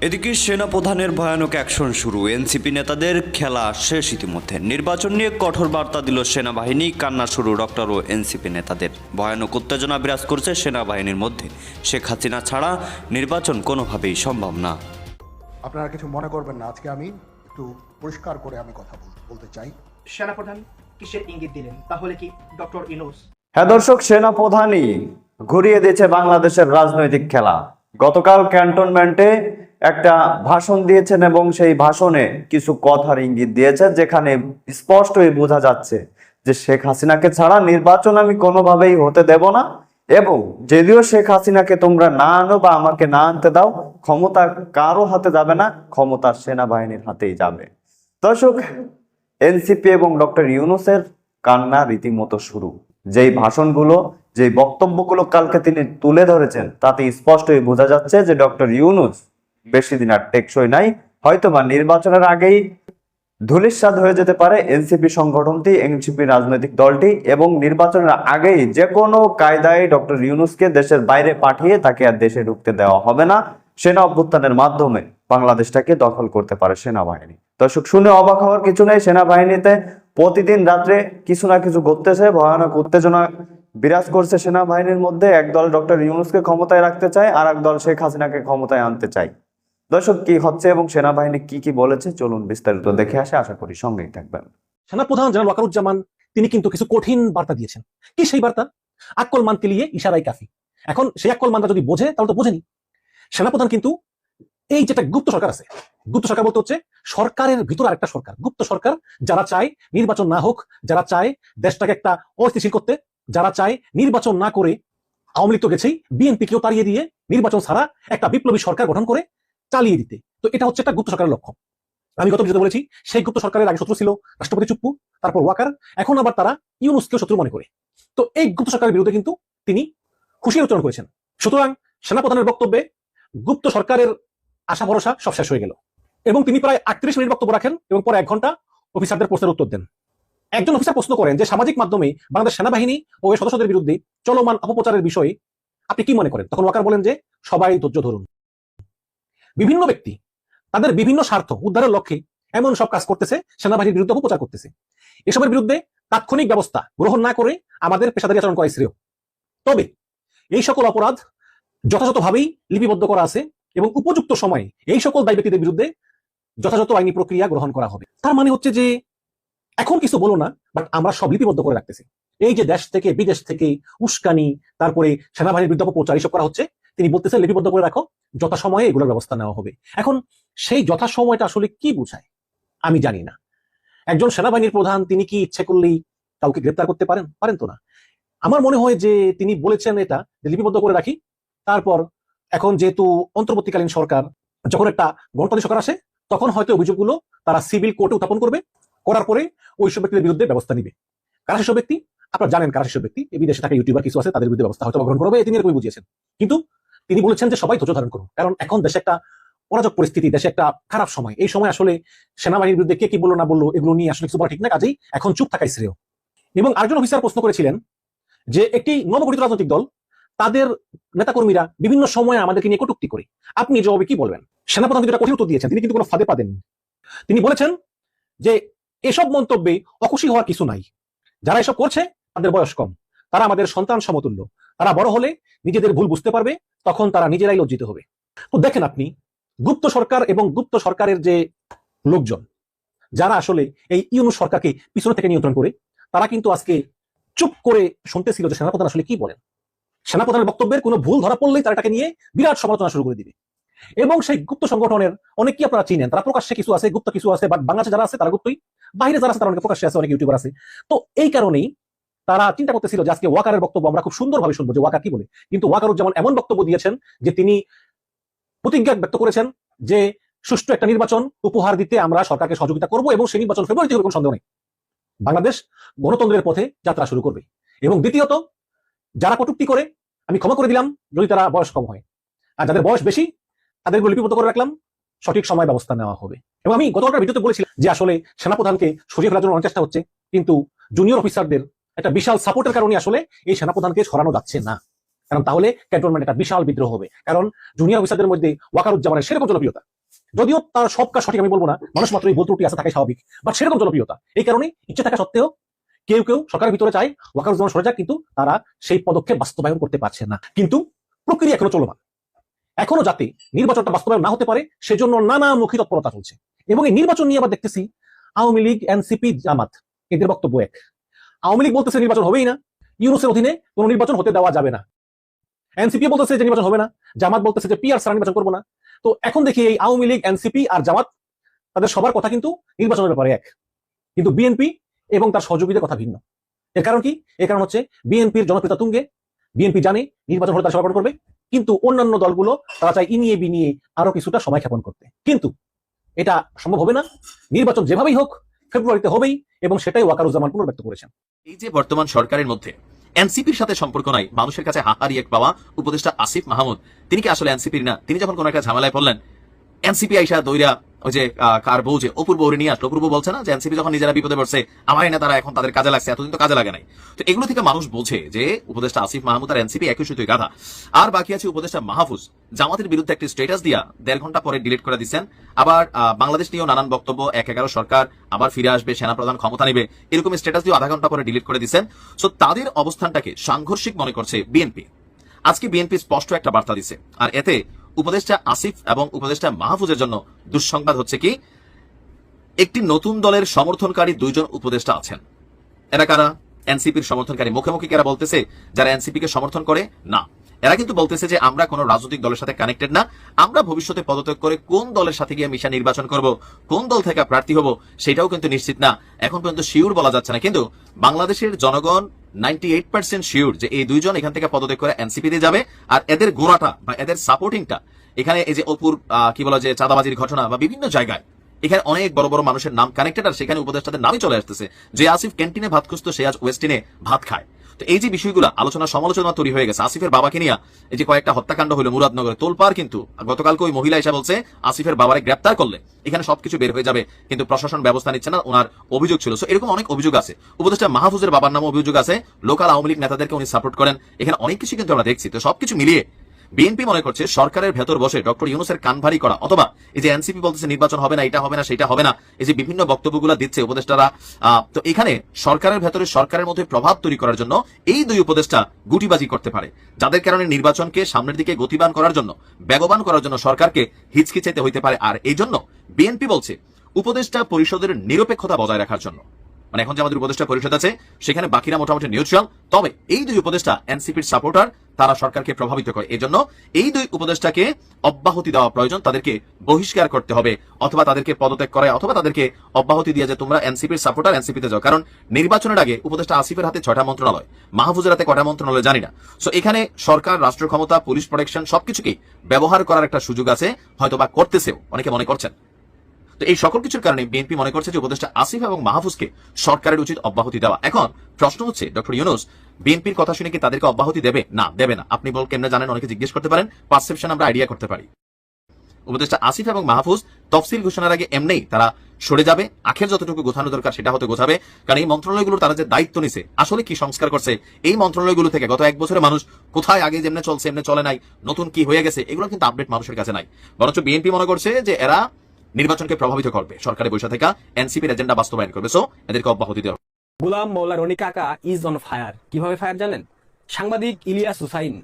এদিকে সেনাপ্রধানের ভয়ানক অ্যাকশন শুরু। এনসিপি নেতাদের খেলা শেষ ইতিমধ্যে। নির্বাচন নিয়ে কঠোর বার্তা দিল সেনাবাহিনী কান্না শুরু ডক্টর ও এনসিপি নেতাদের। ভয়ানক উত্তেজনা বিরাজ করছে সেনাবাহিনীর মধ্যে। শেখ হাসিনা ছাড়া নির্বাচন কোনোভাবেই সম্ভব না। আপনারা কিছু মনে করবেন না আজকে আমি একটু পরিষ্কার করে আমি কথা বল- বলতে চাই। সেনাপ্রধান কিসের ইঙ্গিত দিলেন? তাহলে কি ডক্টর ইনোস? হ্যাঁ দর্শক সেনাপ্রধানই ঘুরিয়ে দিয়েছে বাংলাদেশের রাজনৈতিক খেলা। গতকাল ক্যান্টনমেন্টে একটা ভাষণ দিয়েছেন এবং সেই ভাষণে কিছু কথার ইঙ্গিত দিয়েছেন, যেখানে স্পষ্টই বোঝা যাচ্ছে যে শেখ হাসিনাকে ছাড়া নির্বাচন আমি কোনোভাবেই হতে দেব না এবং যদিও শেখ হাসিনাকে তোমরা না আনো বা আমাকে না আনতে দাও, ক্ষমতা কারও হাতে যাবে না, ক্ষমতা সেনাবাহিনীর হাতেই যাবে। দর্শক, এনসিপি এবং ডক্টর ইউনুসের কান্না রীতিমতো শুরু। যেই ভাষণগুলো, যেই বক্তব্যগুলো কালকে তিনি তুলে ধরেছেন, তাতে স্পষ্টই বোঝা যাচ্ছে যে ডক্টর ইউনুস বেশি দিন আর টেকসই নাই। হয়তোবা নির্বাচনের আগেই ধূলিসাৎ হয়ে যেতে পারে এনসিপি সংগঠনটি, এনসিপি রাজনৈতিক দলটি এবং নির্বাচনের আগেই যে কোনো কায়দায় ডক্টর ইউনুসকে দেশের বাইরে পাঠিয়ে তাকে আর দেশে ঢুকতে দেওয়া হবে না। সেনা অভ্যুত্থানের মাধ্যমে বাংলাদেশটাকে দখল করতে পারে সেনাবাহিনী। দর্শক, শুনে অবাক হওয়ার কিছু নেই, সেনাবাহিনীতে প্রতিদিন রাত্রে কিছু না কিছু ঘটতেছে, ভয়ানক উত্তেজনা বিরাজ করছে সেনাবাহিনীর মধ্যে। একদল ডক্টর ইউনুসকে ক্ষমতায় রাখতে চায় আর এক দল শেখ হাসিনাকে ক্ষমতায় আনতে চায়। দর্শক, কি হচ্ছে এবং সেনাবাহিনী কি কি বলেছে চলুন বিস্তারিত দেখে আসে। আশা করি সঙ্গেই থাকবেন। সেনাপ্রধান জেনারেল ওয়াকারুজ্জামান, তিনি কিন্তু কিছু কঠিন বার্তা দিয়েছেন। কি সেই বার্তা? আকল মানতে লিয়ে ইশারাই কাফি। এখন সেই আকল মানটা যদি বোঝে, তাহলে তো বোঝেনি। সেনাপ্রধান কিন্তু এই যেটা গুপ্ত সরকার আছে, গুপ্ত সরকার বলতে হচ্ছে সরকারের ভিতরে আরেকটা সরকার। গুপ্ত সরকার যারা চায় নির্বাচন না হোক, যারা চায় দেশটাকে একটা অস্থিতিশীল করতে, যারা চায় নির্বাচন না করে, আওয়ামী লীগ তো গেছেই বিএনপিকেও তাড়িয়ে দিয়ে নির্বাচন ছাড়া একটা বিপ্লবী সরকার গঠন করে চালিয়ে দিতে। তো এটা হচ্ছে একটা গুপ্ত সরকারের লক্ষ্য। আমি গত ভিডিওতে বলেছি, সেই গুপ্ত সরকারের আগে শত্রু ছিল রাষ্ট্রপতি চুপ্পু, তারপর ওয়াকার, এখন আবার তারা ইউনুসকেও শত্রু মনে করে। তো এই গুপ্ত সরকারের বিরুদ্ধে কিন্তু তিনি খুশি উচ্চারণ করেছেন। সুতরাং সেনাপ্রধানের বক্তব্যে গুপ্ত সরকারের আশা ভরসা সব শেষ হয়ে গেল। এবং তিনি প্রায় আটত্রিশ মিনিট বক্তব্য রাখেন এবং পরে এক ঘণ্টা অফিসারদের প্রশ্নের উত্তর দেন। একজন অফিসার প্রশ্ন করেন যে, সামাজিক মাধ্যমে বাংলাদেশ সেনাবাহিনী ও এর সদস্যদের বিরুদ্ধে চলমান অপপ্রচারের বিষয়ে আপনি কি মনে করেন? তখন ওয়াকার বলেন যে, সবাই ধৈর্য ধরুন। বিভিন্ন ব্যক্তি তাদের বিভিন্ন স্বার্থ উদ্ধারের লক্ষ্যে এমন সব কাজ করতেছে, সেনাবাহিনীর বিরুদ্ধে অপপ্রচার করতেছে। এসবের বিরুদ্ধে তাৎক্ষণিক ব্যবস্থা গ্রহণ না করে আমাদের পেশাদারি আচরণ করাই শ্রেয়। তবে এই সকল অপরাধ যথাযথভাবেই লিপিবদ্ধ করা আছে এবং উপযুক্ত সময়ে এই সকল দায় ব্যক্তিদের বিরুদ্ধে যথাযথ আইনি প্রক্রিয়া গ্রহণ করা হবে। তার মানে হচ্ছে যে, এখন কিছু বলো না বাট আমরা সব লিপিবদ্ধ করে রাখতেছি। এই যে দেশ থেকে, বিদেশ থেকে উস্কানি, তারপরে সেনাবাহিনীর বিরুদ্ধে অপপ্রচার, এসব করা হচ্ছে। তিনি বলতেছেন, লিপিবদ্ধ করে রাখো, যথাসময়ে এগুলোর ব্যবস্থা নেওয়া হবে। এখন সেই যথাসময়টা আসলে কি বোঝায়? আমি জানি না। একজন সেনাবাহিনীর প্রধান, তিনি কি ইচ্ছে করলেই কাউকে গ্রেপ্তার করতে পারেন? পারেন তো না। আমার মনে হয় যে তিনি বলেছেন এটা লিপিবদ্ধ করে রাখি, তারপর এখন যেহেতু অন্তর্বর্তীকালীন সরকার, যখন একটা গণতান্ত্রিক সরকার আসে, তখন হয়তো অভিযোগগুলো তারা সিভিল কোর্টে উত্থাপন করবে, করার পরে ওই সব ব্যক্তিদের বিরুদ্ধে ব্যবস্থা নিবে। কারা সেসব ব্যক্তি? আপনারা জানেন কারা সেসব ব্যক্তি? এই বিদেশে থাকা ইউটিউবার কিছু আছে, তাদের বিরুদ্ধে ব্যবস্থা হয়তো গ্রহণ করবে তিনি এরকমই বুঝিয়েছেন। কিন্তু তিনি বলেছেন যে সবাই ধৈর্য ধারণ করুন। কারণ এখন দেশে একটা অরাজক পরিস্থিতি, দেশে একটা খারাপ সময়। এই সময় আসলে সেনাবাহিনীর বিরুদ্ধে কে কি বলল না বলল, এগুলো নিয়ে আসলে কিছু বলা ঠিক না। কাজেই এখন চুপ থাকাই শ্রেয়। এবং আরেকজন অফিসার প্রশ্ন করেছিলেন যে একটি নবগঠিত রাজনৈতিক দল, তাদের নেতাকর্মীরা বিভিন্ন সময়ে আমাদেরকে নিয়ে কটুক্তি করে। আপনি জবাবে কি বলবেন? সেনাপ্রধান কিন্তু কঠিন উত্তর দিয়েছেন, তিনি কিন্তু কোনো ফাঁদে পাদেননি তিনি বলেছেন যে এসব মন্তব্যে অখুশি হওয়ার কিছু নাই। যারা এসব করছে, তাদের বয়স কম। তারা আমাদের সন্তান সমতুল্য। তারা বড় হলে নিজেদের ভুল বুঝতে পারবে, তখন তারা নিজেরাই লজ্জিত হবে। তো দেখেন আপনি, গুপ্ত সরকার এবং গুপ্ত সরকারের যে লোকজন, যারা আসলে এই ইউনু সরকারকে পিছনে থেকে নিয়ন্ত্রণ করে, তারা কিন্তু আজকে চুপ করে শুনতেছিল যে সেনাপ্রধান আসলে কি বলেন। সেনাপ্রধানের বক্তব্যের কোনো ভুল ধরা পড়লেই তারা এটাকে নিয়ে বিরাট সমালোচনা শুরু করে দিবে। এবং সেই গুপ্ত সংগঠনের অনেকেই আপনারা চিনেন, তারা প্রকাশ্যে কিছু আছে, গুপ্ত কিছু আছে বাংলাদেশে যারা আছে তারা গুপ্তই, বাইরে যারা আছে তারা অনেকে প্রকাশ্যে আছে, অনেক ইউটিউবার আছে। তো এই কারণেই তারা চিন্তা করতেছিল যে আজকে ওয়াকারের বক্তব্য আমরা খুব সুন্দরভাবে শুনব, যে ওয়াকার কি বলে? কিন্তু ওয়াকারুজ্জামান এমন বক্তব্য দিয়েছেন যে তিনি প্রতিজ্ঞা ব্যক্ত করেছেন যে সুষ্ঠু একটা নির্বাচন উপহার দিতে আমরা সরকারকে সহযোগিতা করব এবং সেই নির্বাচন ফেব্রুয়ারিতে হবে কোনো সন্দেহ নেই। বাংলাদেশ গণতন্ত্রের পথে যাত্রা শুরু করবে। এবং দ্বিতীয়ত, যারা কটুক্তি করে, আমি ক্ষমা করে দিলাম যদি তারা বয়স কম হয়। আর যাদের বয়স বেশি তাদের লিপিবদ্ধ করে রাখলাম, সঠিক সময় ব্যবস্থা নেওয়া হবে। এবং আমি গতকাল ভিডিওতে বলেছিলাম যে আসলে সেনাপ্রধানকে সরিয়ে ফেলার জন্য অনেক চেষ্টা হচ্ছে, কিন্তু জুনিয়র অফিসারদের একটা বিশাল সাপোর্টের কারণে আসলে এই সেনাপ্রধানকে সরানো যাচ্ছে না। কারণ তাহলে ক্যান্টনমেন্ট একটা বিশাল বিদ্রোহ হবে। কারণ জুনিয়র অফিসারদের মধ্যে ওয়াকারুজ্জামানের সেরকম জনপ্রিয়তা। যদিও তার সব কাজ সঠিক আমি বলব না, মানুষ মাত্রই ভুল ত্রুটি আছে, থাকাই স্বাভাবিক। বাট সেরকম জনপ্রিয়তা, এই কারণে ইচ্ছে থাকা সত্ত্বেও কেউ কেউ সরকারের ভিতরে চায় ওয়াকারুজ্জামান সরে যাক, কিন্তু তারা সেই পদক্ষেপ বাস্তবায়ন করতে পারছে না। কিন্তু প্রক্রিয়া এখনও চলমান। এখনও যাতে নির্বাচনটা বাস্তবায়ন না হতে পারে, সেজন্য নানামুখী তৎপরতা চলছে। এবং এই নির্বাচন নিয়ে আবার দেখতেছি আওয়ামী লীগ এনসিপি জামাত, এদের বক্তব্য এক। আওয়ামী লীগ বলতেছে নির্বাচন হবেই না। ইউনুসের অধীনে কোনো নির্বাচন হতে দেওয়া যাবে না। এনসিপি বলতেছে যে নির্বাচন হবে না। জামাত বলতেছে যে পিআর সারা নির্বাচন করব না। তো এখন দেখি এই আওয়ামী লীগ, এনসিপি আর জামাত, তাদের সবার কথা কিন্তু নির্বাচনের ব্যাপারে এক। কিন্তু বিএনপি এবং তার সহযোগীদের কথা ভিন্ন। এর কারণ কি? এর কারণ হচ্ছে বিএনপির জনপ্রিয়তা তুঙ্গে। বিএনপি জানে নির্বাচন হলে তারা সভা করবে। কিন্তু অন্যান্য দলগুলো, তারা চায় ইনিয়ে বিনিয়ে আরও কিছুটা সময় ক্ষেপণ করতে। কিন্তু এটা সম্ভব হবে না। নির্বাচন যেভাবেই হোক ফেব্রুয়ারিতে হবেই এবং সেটাই ওয়াকারুজ্জামান পুনর্ব্যক্ত করেছেন। এই যে বর্তমান সরকারের মধ্যে এনসিপির সাথে সম্পর্ক নাই, মানুষের কাছে হাহারি এক পাওয়া উপদেষ্টা আসিফ মাহমুদ। তিনি কি আসলে এনসিপির না? তিনি যখন কোন একটা ঝামেলায় পড়লেন, এনসিপি আইসা দৈরা ওই যে কার বউ যে অপূর্ব ওরে নিয়ে আসলো, অপূর্ব বলছে না যে এনসিপি যখন নিজেরা বিপদে পড়ছে, আমার এনে তারা এখন তাদের কাজে লাগছে, এতদিন তো কাজে লাগে নাই। তো এগুলো থেকে মানুষ বোঝে যে উপদেষ্টা আসিফ মাহমুদ আর এনসিপি একই সুতোই গাধা। আর বাকি আছে উপদেষ্টা মাহফুজ। জামাতের বিরুদ্ধে একটি স্ট্যাটাস দিয়া দেড় ঘণ্টা পরে ডিলিট করে দিচ্ছেন। আবার বাংলাদেশ নিয়েও নানান বক্তব্য, এক এগারো সরকার আবার ফিরে আসবে, সেনাপ্রধান ক্ষমতা নেবে, এরকম স্টেটাস দিয়ে আধা ঘণ্টা পরে ডিলিট করে দিচ্ছেন। সো তাদের অবস্থানটাকে সাংঘর্ষিক মনে করছে বিএনপি। আজকে বিএনপি স্পষ্ট একটা বার্তা দিছে আর এতে উপদেষ্টা আসিফ এবং উপদেষ্টা মাহফুজের জন্য দুঃসংবাদ হচ্ছে কি, একটি নতুন দলের সমর্থনকারী দুইজন উপদেষ্টা আছেন। এরা কারা? এনসিপির সমর্থনকারী। মুখে মুখে এরা বলতেছে, যারা এনসিপি কে সমর্থন করে? না। এরা কিন্তু বলতেছে যে আমরা কোন রাজনৈতিক দলের সাথে কানেক্টেড না। আমরা ভবিষ্যতে পদত্যাগ করে কোন দলের সাথে গিয়ে মিশা নির্বাচন করব, কোন দল থেকে প্রার্থী হব, সেটাও কিন্তু নিশ্চিত না। এখন পর্যন্ত শিওর বলা যাচ্ছে না। কিন্তু বাংলাদেশের জনগণ নাইনটি এইট পার্সেন্ট শিওর যে এই দুইজন এখান থেকে পদত্যাগ করে এনসিপি তে যাবে। আর এদের গোড়াটা বা এদের সাপোর্টিংটা এখানে এই যে অপুর কি বলা যে চাঁদাবাজির ঘটনা বা বিভিন্ন জায়গায়, এখানে অনেক বড় বড় মানুষের নাম কানেক্টেড আর সেখানে উপদেষ্টাদের নামই চলে আসতেছে। যে আসিফ ক্যান্টিনে ভাত খুঁজতো সে আজ ওয়েস্টিনে ভাত খায়। তো এই যে বিষয়গুলো, আলোচনা সমালোচনা তৈরি হয়ে গেছে। আসিফের বাবাকে নিয়ে এই যে কয়েকটা হত্যাকাণ্ড হলো মুরাদনগরে তোলপার কিন্তু গতকালকে ওই মহিলা এসে বলছে, আসিফের বাবারে গ্রেপ্তার করলে এখানে সবকিছু বের হয়ে যাবে, কিন্তু প্রশাসন ব্যবস্থা নিচ্ছে না, ওনার অভিযোগ ছিল। সো এরকম অনেক অভিযোগ আছে। উপদেষ্টা মাহফুজের বাবার নামে অভিযোগ আছে। লোকাল আওয়ামী লীগ নেতাদেরকে উনি সাপোর্ট করেন। এখানে অনেক কিছু কিন্তু আমরা দেখছি। তো সবকিছু মিলিয়ে বিএনপি মনে করছে সরকারের ভেতর বসে ডক্টর ইউনুসের কান ভারী করা, অথবা এই যে এনসিপি বলতেছে নির্বাচন হবে না, এটা হবে না, সেটা হবে না, এই যে বিভিন্ন বক্তব্যগুলো দিচ্ছে উপদেষ্টারা তো এখানে সরকারের ভেতরে সরকারের মধ্যে প্রভাব তৈরি করার জন্য এই দুই উপদেষ্টা গুটিবাজি করতে পারে। যাদের কারণে নির্বাচনকে সামনের দিকে গতিবান করার জন্য, বেগবান করার জন্য সরকারকে হিচকিচাইতে হইতে পারে। আর এই জন্য বিএনপি বলছে, উপদেষ্টা পরিষদের নিরপেক্ষতা বজায় রাখার জন্য। মানে এখন যে আমাদের উপদেষ্টা পরিষদ আছে, সেখানে বাকিরা মোটামুটি নিউট্রাল তবে এই দুই উপদেষ্টা এনসিপির সাপোর্টার তারা সরকারকে প্রভাবিত করে। এই জন্য এই দুই উপদেষ্টাকে অব্যাহতি দেওয়া প্রয়োজন। তাদেরকে বহিষ্কার করতে হবে, অথবা তাদেরকে পদত্যাগ করে অথবা তাদেরকে অব্যাহতি দিয়ে যে তোমরা এনসিপির সাপোর্টার এনসিপিতে যাও। কারণ নির্বাচনের আগে উপদেষ্টা আসিফের হাতে ছটা মন্ত্রণালয়, মাহফুজের হাতে কটা মন্ত্রণালয় জানি না। সো এখানে সরকার রাষ্ট্র ক্ষমতা পুলিশ প্রোটেকশন সবকিছুকেই ব্যবহার করার একটা সুযোগ আছে হয়তো বা করতেছেও, অনেকে মনে করছেন। তো এই সকল কিছুর কারণে বিএনপি মনে করছে যে উপদেষ্টা আসিফ এবং মাহফুজকে সরকারের উচিত অব্যাহতি দেওয়া। এখন প্রশ্ন হচ্ছে, ডক্টর ইউনুস, বিএনপির কথা শুনে কি তাদেরকে অব্যাহতি দেবে? না দেবে না। আপনি বল কেমনে জানেন? অনেকে জিজ্ঞেস করতে পারেন। পারসেপশন আমরা আইডিয়া করতে পারি। উপদেষ্টা আসিফ এবং মাহফুজ তফসিল ঘোষণার আগে এমনিই তারা সরে যাবে। আখের যতটুকু গোছানো দরকার সেটা হতে গোছাবে। কারণ এই মন্ত্রণালয়গুলোর তারা যে দায়িত্ব নিছে, আসলে কি সংস্কার করছে? এই মন্ত্রণালয়গুলো থেকে গত এক বছরে মানুষ কোথায় আগে যেমনে চলছে, এমনি চলে নাই, নতুন কি হয়ে গেছে, এগুলো কিন্তু আপডেট মানুষের কাছে নাই। বরঞ্চ বিএনপি মনে করছে যে এরা নির্বাচনকে প্রভাবিত করবে। সরকারের বৈশা থেকে এনসিপির এজেন্ডা বাস্তবায়ন করবে। সো এদেরকে অব্যাহতি দেওয়া গোলাম মৌলা রনি কাকা ইজ অন ফায়ার কীভাবে ফায়ার জানেন? সাংবাদিক ইলিয়াস হুসাইন,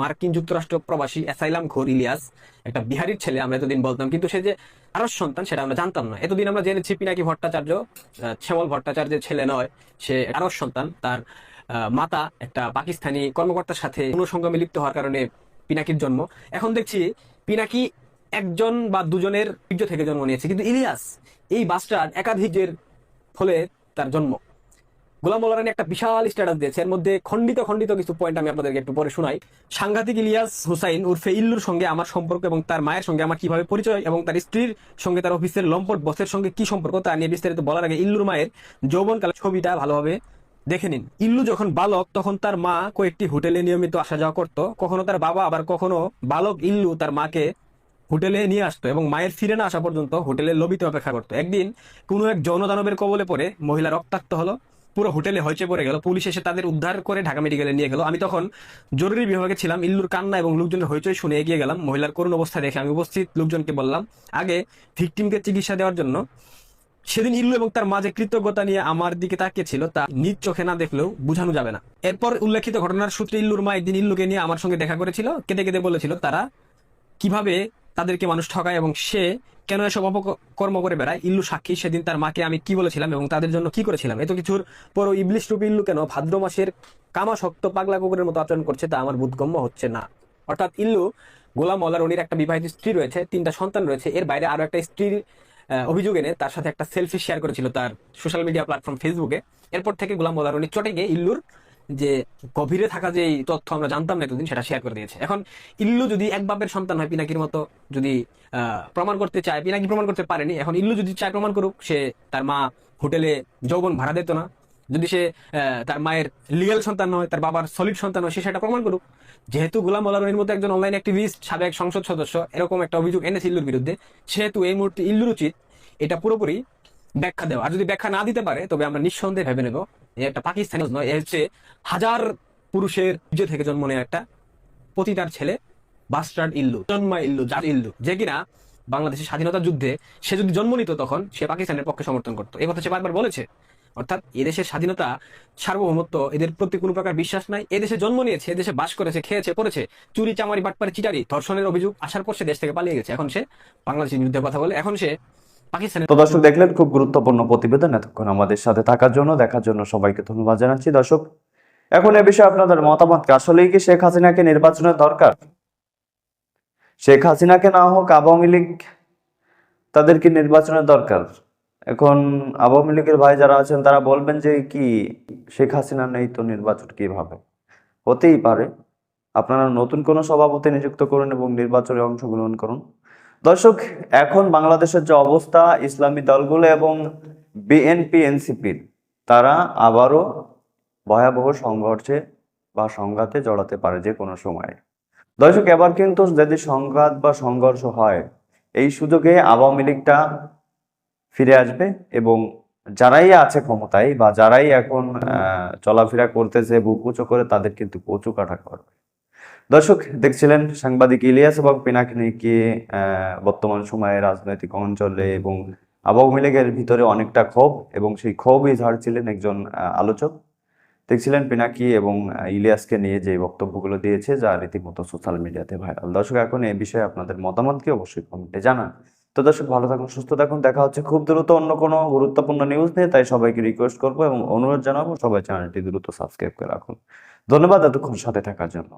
মার্কিন যুক্তরাষ্ট্র প্রবাসী অ্যাসাইলাম ঘোর ইলিয়াস, একটা বিহারির ছেলে আমরা এতদিন বলতাম, কিন্তু সে যে আরও সন্তান সেটা আমরা জানতাম না। এতদিন আমরা জেনেছি পিনাকি ভট্টাচার্য শ্যামল ভট্টাচার্যের ছেলে নয়, সে আরও সন্তান। তার মাতা একটা পাকিস্তানি কর্মকর্তার সাথে অনুসঙ্গমে লিপ্ত হওয়ার কারণে পিনাকির জন্ম। এখন দেখছি পিনাকি একজন বা দুজনের বীর্য থেকে জন্ম নিয়েছে। কিন্তু ইলিয়াস, এই বাসটার একাধিকের ফলে তার জন্ম। গোলাম মোল্লারানি একটা বিশাল স্ট্যাটাস দিয়েছে। এর মধ্যে খণ্ডিত খণ্ডিত কিছু পয়েন্ট আমি আপনাদেরকে একটু পরে শোনাই। সাংঘাতিক ইলিয়াস হুসাইন উর্ফে ইল্লুর সঙ্গে আমার সম্পর্ক এবং তার মায়ের সঙ্গে আমার কীভাবে পরিচয় এবং তার স্ত্রীর সঙ্গে তার অফিসের লম্পট বসের সঙ্গে কি সম্পর্ক, তা নিয়ে বিস্তারিত বলার আগে ইল্লুর মায়ের যৌবনকালের ছবিটা ভালোভাবে দেখে নিন। ইল্লু যখন বালক, তখন তার মা কয়েকটি হোটেলে নিয়মিত আসা যাওয়া করতো। কখনো তার বাবা, আবার কখনো বালক ইল্লু তার মাকে হোটেলে নিয়ে আসতো এবং মায়ের ফিরে না আসা পর্যন্ত হোটেলের লবিতে অপেক্ষা করতো। একদিন কোনো এক যৌন দানবের কবলে পড়ে মহিলা রক্তাক্ত হলো, পুরো হোটেলে হয়েছে পড়ে গেল, পুলিশ এসে তাদের উদ্ধার করে ঢাকা মেডিকেলে নিয়ে গেল। আমি তখন জরুরি বিভাগে ছিলাম, ইল্লুর কান্না এবং লোকজনের হইচই শুনে এগিয়ে গেলাম। মহিলার করুণ অবস্থা দেখে আমি উপস্থিত লোকজনকে বললাম, আগে ভিকটিমকে চিকিৎসা দেওয়ার জন্য। সেদিন ইল্লু এবং তার মাঝে কৃতজ্ঞতা নিয়ে আমার দিকে তাকিয়েছিল, তা নিজ চোখে না দেখলেও বোঝানো যাবে না। এরপর উল্লেখিত ঘটনার সূত্রে ইল্লুর মা একদিন ইল্লুকে নিয়ে আমার সঙ্গে দেখা করেছিল। কেঁদে কেঁদে বলেছিল, তারা কীভাবে তাদেরকে মানুষ ঠকায় এবং সে কেন এসব অপকর্ম করে বেড়ায়? ইল্লু সাক্ষী, সেদিন তার মাকে আমি কি বলেছিলাম এবং তাদের জন্য কি করেছিলাম? এত কিছুর পরও ইবলিশ রূপী ইল্লু কেন? ভাদ্র মাসের কামা শক্ত পাগলা কুকুরের মতো আচরণ করছে তা আমার বোধগম্য হচ্ছে না। অর্থাৎ ইল্লু গোলাম মল্লা রনির একটা বিবাহিত স্ত্রী রয়েছে, তিনটা সন্তান রয়েছে। এর বাইরে আরও একটা স্ত্রীর অভিযোগ এনে তার সাথে একটা সেলফি শেয়ার করেছিল তার সোশ্যাল মিডিয়া প্ল্যাটফর্ম ফেসবুকে এরপর থেকে গোলাম মল্লা রনি চটে গিয়ে ইল্লুর যে গভীরে থাকা যে তথ্য আমরা জানতাম না এতদিন, সেটা শেয়ার করে দিয়েছে। এখন ইল্লু যদি এক বাপের সন্তান হয়, পিনাকির মতো যদি প্রমাণ করতে চায়, পিনাকি প্রমাণ করতে পারেনি, এখন ইল্লু যদি চায় প্রমাণ করুক, সে তার মা হোটেলে যৌবন ভাড়া দিত না। যদি সে তার মায়ের লিগাল সন্তান নয়, তার বাবার সলিড সন্তান হয় সে সেটা প্রমাণ করুক। যেহেতু গোলাম মোল্লারনির মতো একজন অনলাইন অ্যাক্টিভিস্ট সাবেক সংসদ সদস্য, এরকম একটা অভিযোগ এনেছে ইল্লুর বিরুদ্ধে, সেহেতু এই মুহূর্তে ইল্লুর উচিত এটা পুরোপুরি ব্যাখ্যা দেওয়া। আর যদি ব্যাখ্যা না দিতে পারে, তবে আমরা নিঃসন্দেহে ভেবে নেব একটা পাকিস্তানি নয়, এ হচ্ছে হাজার পুরুষের বীর্য থেকে জন্ম নেওয়া একটা পতিতার ছেলে, বাস্টার্ড ইল্লু, জন্মা ইল্লু, জাত ইল্লু, যে কিনা বাংলাদেশের স্বাধীনতা যুদ্ধে সে যদি জন্ম নিত তখন সে পাকিস্তানের পক্ষে সমর্থন করতো। এই কথা সে বারবার বলেছে। অর্থাৎ এদেশের স্বাধীনতা, সার্বভৌমত্ব, এদের প্রতি কোনো প্রকার বিশ্বাস নাই। এদেশে জন্ম নিয়েছে এদেশে বাস করেছে, খেয়েছে, পড়েছে, চুরি, চামারি, বাটপারি, চিটারি, ধর্ষণের অভিযোগ আসার পর সে দেশ থেকে পালিয়ে গেছে। এখন সে বাংলাদেশের বিরুদ্ধে কথা বলে। এখন সে পাকিস্তানের তো দর্শক, দেখলেন খুব গুরুত্বপূর্ণ প্রতিবেদন এতক্ষণ আমাদের সাথে থাকার জন্য, দেখার জন্য সবাইকে ধন্যবাদ জানাচ্ছি। দর্শক, এখন এ বিষয়ে আপনাদের মতামত আসলেই কি শেখ হাসিনাকে নির্বাচনের দরকার? শেখ হাসিনাকে না হোক আওয়ামী লীগ তাদের কি নির্বাচনের দরকার? এখন আওয়ামী লীগের ভাই যারা আছেন, তারা বলবেন যে কি শেখ হাসিনা নেই তো নির্বাচন কীভাবে? হতেই পারে। আপনারা নতুন কোনো সভাপতি নিযুক্ত করুন এবং নির্বাচনে অংশগ্রহণ করুন। দর্শক, এখন বাংলাদেশের যে অবস্থা, ইসলামী দলগুলো এবং বিএনপি এনসিপির তারা আবারও ভয়াবহ সংঘর্ষে বা সংঘাতে জড়াতে পারে যে কোনো সময়। দর্শক, এবার কিন্তু যদি সংঘাত বা সংঘর্ষ হয়, এই সুযোগে আওয়ামী লীগটা ফিরে আসবে এবং যারাই আছে ক্ষমতায় বা যারাই এখন চলাফেরা করতেছে, বুক উঁচু করে, তাদের কিন্তু কচু কাটা করবে। দর্শক, দেখছিলেন সাংবাদিক ইলিয়াস এবং পিনাকিনিকে বর্তমান সময়ে রাজনৈতিক অঞ্চলে এবং আওয়ামী লীগের ভিতরে অনেকটা ক্ষোভ এবং সেই ক্ষোভই ঝাড়ছিলেন একজন আলোচক। দেখছিলেন পিনাকি এবং ইলিয়াসকে নিয়ে যে বক্তব্যগুলো দিয়েছে যা রীতিমতো সোশ্যাল মিডিয়াতে ভাইরাল। দর্শক, এখন এ বিষয়ে আপনাদের মতামত কি অবশ্যই কমেন্টে জানান। তো দর্শক, ভালো থাকুন, সুস্থ থাকুন। দেখা হচ্ছে খুব দ্রুত অন্য কোনো গুরুত্বপূর্ণ নিউজ নিয়ে, তাই সবাইকে রিকোয়েস্ট করব এবং অনুরোধ জানাব সবাই চ্যানেলটি দ্রুত সাবস্ক্রাইব করে রাখুন। ধন্যবাদ এতক্ষণ সাথে থাকার জন্য।